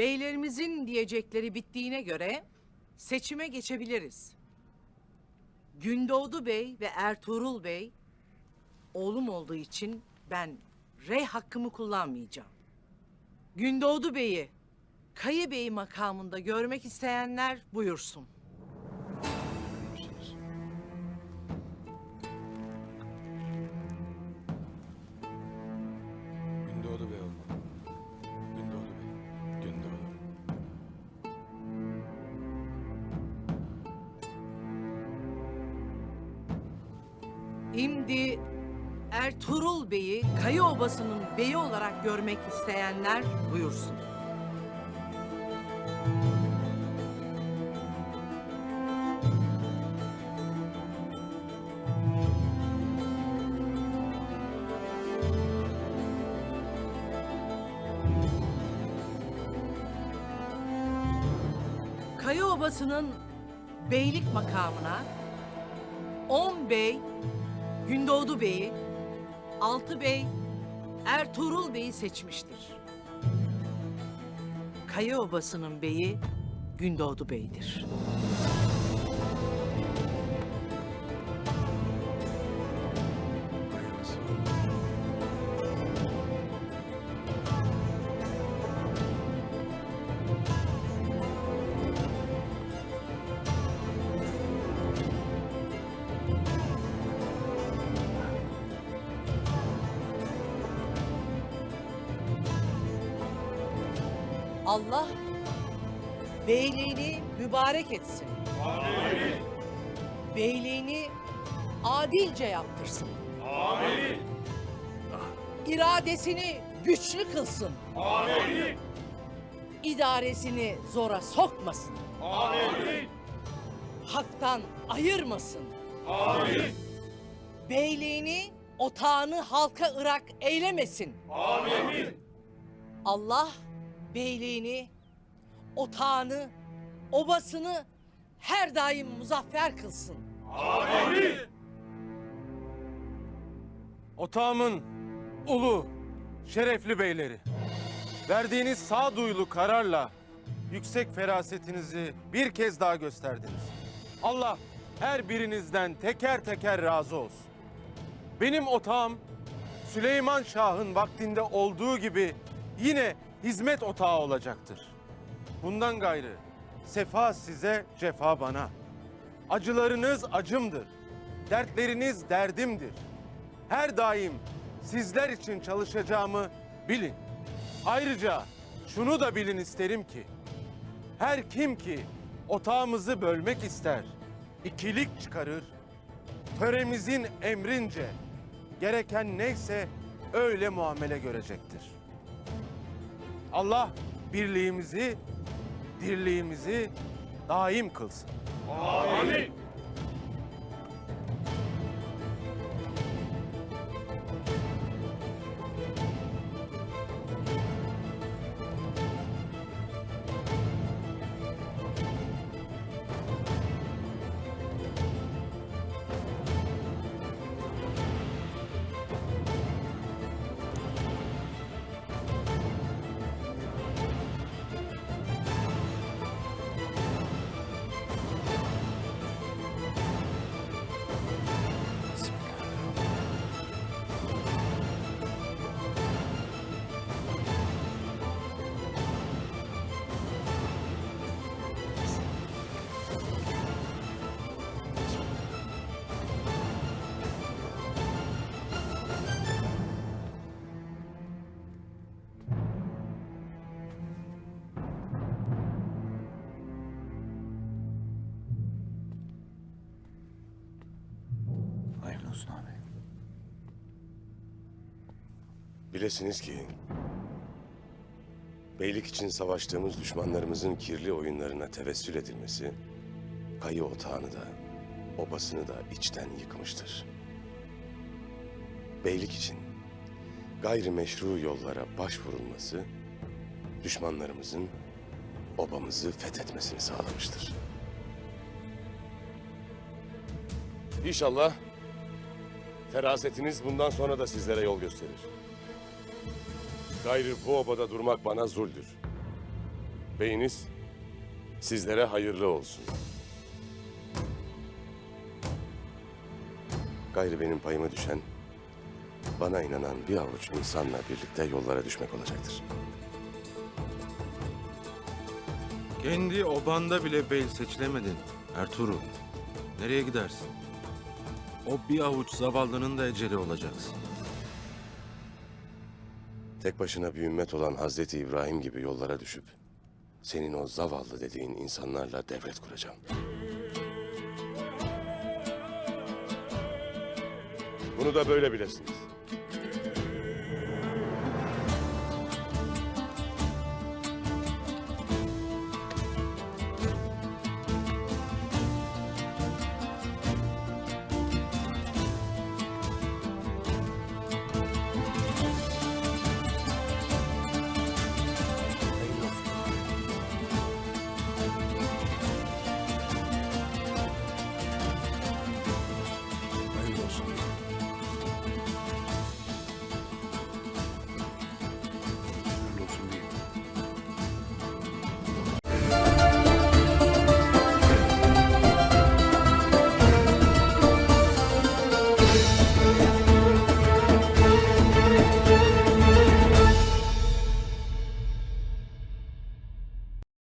Beylerimizin diyecekleri bittiğine göre seçime geçebiliriz. Gündoğdu Bey ve Ertuğrul Bey oğlum olduğu için ben rey hakkımı kullanmayacağım. Gündoğdu Bey'i Kayı Bey makamında görmek isteyenler buyursun. Şimdi Ertuğrul Bey'i Kayı Obası'nın beyi olarak görmek isteyenler buyursun. Kayı Obası'nın beylik makamına 10 bey Gündoğdu Bey'i, Altı Bey, Ertuğrul Bey'i seçmiştir. Kaya Obası'nın beyi Gündoğdu Bey'dir. Allah beyliğini mübarek etsin. Beyliğini adilce yaptırsın. İradesini güçlü kılsın. İdaresini zora sokmasın. Haktan ayırmasın. Beyliğini otağını halka ırak eylemesin. Allah beyliğini, otağını, obasını her daim muzaffer kılsın. Otağımın ulu, şerefli beyleri. Verdiğiniz sağduyulu kararla yüksek ferasetinizi bir kez daha gösterdiniz. Allah her birinizden teker teker razı olsun. Benim otağım Süleyman Şah'ın vaktinde olduğu gibi yine hizmet otağı olacaktır. Bundan gayrı sefa size, cefa bana. Acılarınız acımdır. Dertleriniz derdimdir. Her daim sizler için çalışacağımı bilin. Ayrıca şunu da bilin isterim ki her kim ki otağımızı bölmek ister, ikilik çıkarır, töremizin emrince gereken neyse öyle muamele görecektir. Allah birliğimizi, dirliğimizi daim kılsın. Hayırlı olsun abi. Bilesiniz ki beylik için savaştığımız düşmanlarımızın kirli oyunlarına tevessül edilmesi kayı otağını da obasını da içten yıkmıştır. Beylik için gayrimeşru yollara başvurulması düşmanlarımızın obamızı fethetmesini sağlamıştır. İnşallah ferasetiniz bundan sonra da sizlere yol gösterir. Gayrı bu obada durmak bana zuldür. Beyiniz sizlere hayırlı olsun. Gayrı benim payıma düşen bana inanan bir avuç insanla birlikte yollara düşmek olacaktır. Kendi obanda bile bey seçilemedin Ertuğrul. Nereye gidersin? O bir avuç zavallının da eceli olacaksın. Tek başına bir ümmet olan Hazreti İbrahim gibi yollara düşüp senin o zavallı dediğin insanlarla devlet kuracağım. Bunu da böyle bilesiniz.